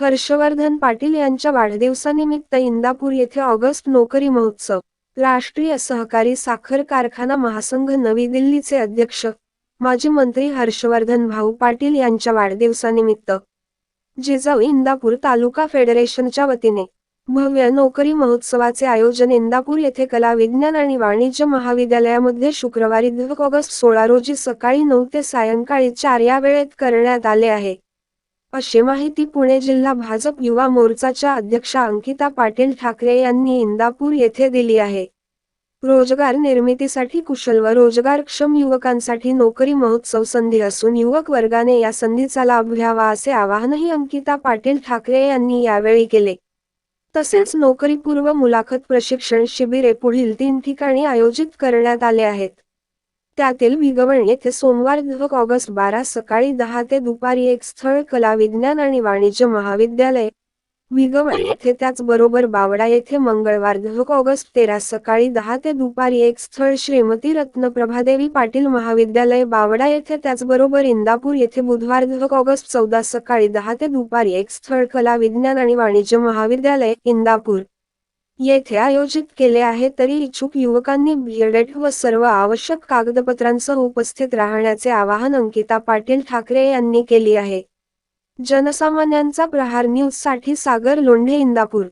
हर्षवर्धन पाटील यांच्या वाढदिवसानिमित्त इंदापूर येथे ऑगस्ट नोकरी महोत्सव राष्ट्रीय सहकारी साखर कारखाना महासंघ नवी दिल्लीचे अध्यक्ष माजी मंत्री हर्षवर्धन भाऊ पाटील यांच्या वाढदिवसानिमित्त. जिजाऊ इंदापूर तालुका फेडरेशनच्या वतीने भव्य नोकरी महोत्सवाचे आयोजन इंदापूर येथे कला विज्ञान आणि वाणिज्य महाविद्यालयामध्ये शुक्रवारी ऑगस्ट सोळा रोजी सकाळी नऊ ते सायंकाळी चार या वेळेत करण्यात आले आहे. अशी माहिती पुणे जिल्हा भाजप युवा मोर्चाच्या अध्यक्षा अंकिता पाटील ठाकरे यांनी इंदापूर येथे दिली आहे. रोजगार निर्मितीसाठी कुशल व रोजगारक्षम युवकांसाठी नोकरी महोत्सव संधी असून युवक वर्गाने या संधीचा लाभ घ्यावा असे आवाहनही अंकिता पाटील ठाकरे यांनी यावेळी केले. तसेच नोकरीपूर्व मुलाखत प्रशिक्षण शिबिरे पुढील तीन ठिकाणी आयोजित करण्यात आले आहेत. त्यातील भिगवण येथे सोमवार दि ऑगस्ट बारा सकाळी दहा ते दुपारी एक स्थळ कला विज्ञान आणि वाणिज्य महाविद्यालय. भिगवण येथे त्याचबरोबर बावडा येथे मंगळवार दि ऑगस्ट तेरा सकाळी दहा ते दुपारी एक स्थळ श्रीमती रत्नप्रभादेवी पाटील महाविद्यालय बावडा येथे त्याचबरोबर इंदापूर येथे बुधवार दि ऑगस्ट चौदा सकाळी दहा ते दुपारी एक स्थळ कला विज्ञान आणि वाणिज्य महाविद्यालय इंदापूर. येथे आयोजित केले आहे तरी इच्छुक युवकांनी बीएडेट व सर्व आवश्यक कागदपत्रांसह उपस्थित राहण्याचे आवाहन अंकिता पाटील ठाकरे यांनी केली आहे. जनसामान्यांचा प्रहार न्यूजसाठी सागर लोंढे इंदापूर.